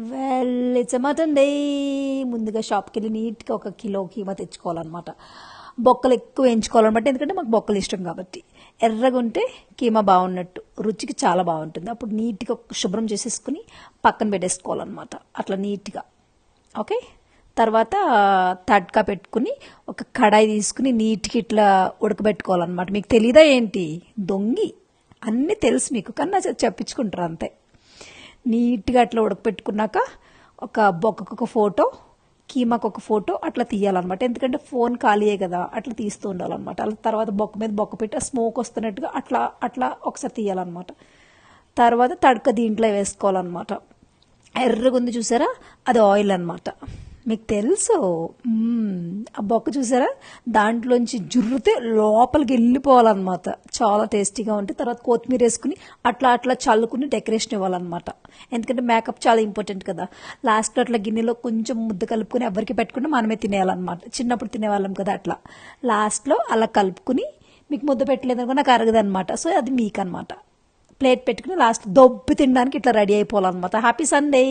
Well it's mutton day ముందుగా షాప్కి వెళ్ళి నీట్గా ఒక కిలో కీమా తెచ్చుకోవాలన్నమాట. బొక్కలు ఎక్కువ వేయించుకోవాలన్నమాట ఎందుకంటే మాకు బొక్కలు ఇష్టం కాబట్టి. ఎర్రగా ఉంటే కీమా బాగున్నట్టు రుచికి చాలా బాగుంటుంది. అప్పుడు నీట్గా శుభ్రం చేసేసుకుని పక్కన పెట్టేసుకోవాలన్నమాట. అట్లా నీట్గా ఓకే తర్వాత తడ్కా పెట్టుకుని ఒక కడాయి తీసుకుని నీట్గా ఇట్లా ఉడకబెట్టుకోవాలన్నమాట. మీకు తెలీదా ఏంటి? దొంగి. అన్నీ తెలుసు మీకు కన్నా చెప్పించుకుంటారు అంతే. నీట్గా అట్లా ఉడకపెట్టుకున్నాక ఒక బొక్కకు ఒక ఫోటో కీమాకు ఒక ఫోటో అట్లా తీయాలన్నమాట. ఎందుకంటే ఫోన్ ఖాళీయే కదా అట్లా తీస్తూ ఉండాలన్నమాట. అలా తర్వాత బొక్క మీద బొక్క పెట్టి స్మోక్ వస్తున్నట్టుగా అట్లా అట్లా ఒకసారి తీయాలన్నమాట. తర్వాత తడక దీంట్లో వేసుకోవాలన్నమాట. ఎర్రగా ఉంది చూసారా? అది ఆయిల్ అనమాట మీకు తెలుసు? ఆ బొక్క చూసారా? దాంట్లోంచి జుర్రితే లోపలికి వెళ్ళిపోవాలన్నమాట. చాలా టేస్టీగా ఉంటే తర్వాత కొత్తిమీర వేసుకుని అట్లా అట్లా చల్లుకుని డెకరేషన్ ఇవ్వాలన్నమాట. ఎందుకంటే మేకప్ చాలా ఇంపార్టెంట్ కదా. లాస్ట్లో అట్లా గిన్నెలో కొంచెం ముద్ద కలుపుకొని ఎవరికి పెట్టకుండా మనమే తినేయాలన్నమాట. చిన్నప్పుడు తినేవాళ్ళం కదా అట్లా. లాస్ట్లో అలా కలుపుకుని మీకు ముద్ద పెట్టలేదు అనుకో నాకు అరగదనమాట సో అది మీకు అనమాట ప్లేట్ పెట్టుకుని లాస్ట్ దొబ్బి తినడానికి ఇట్లా రెడీ అయిపోవాలన్నమాట. Happy Sunday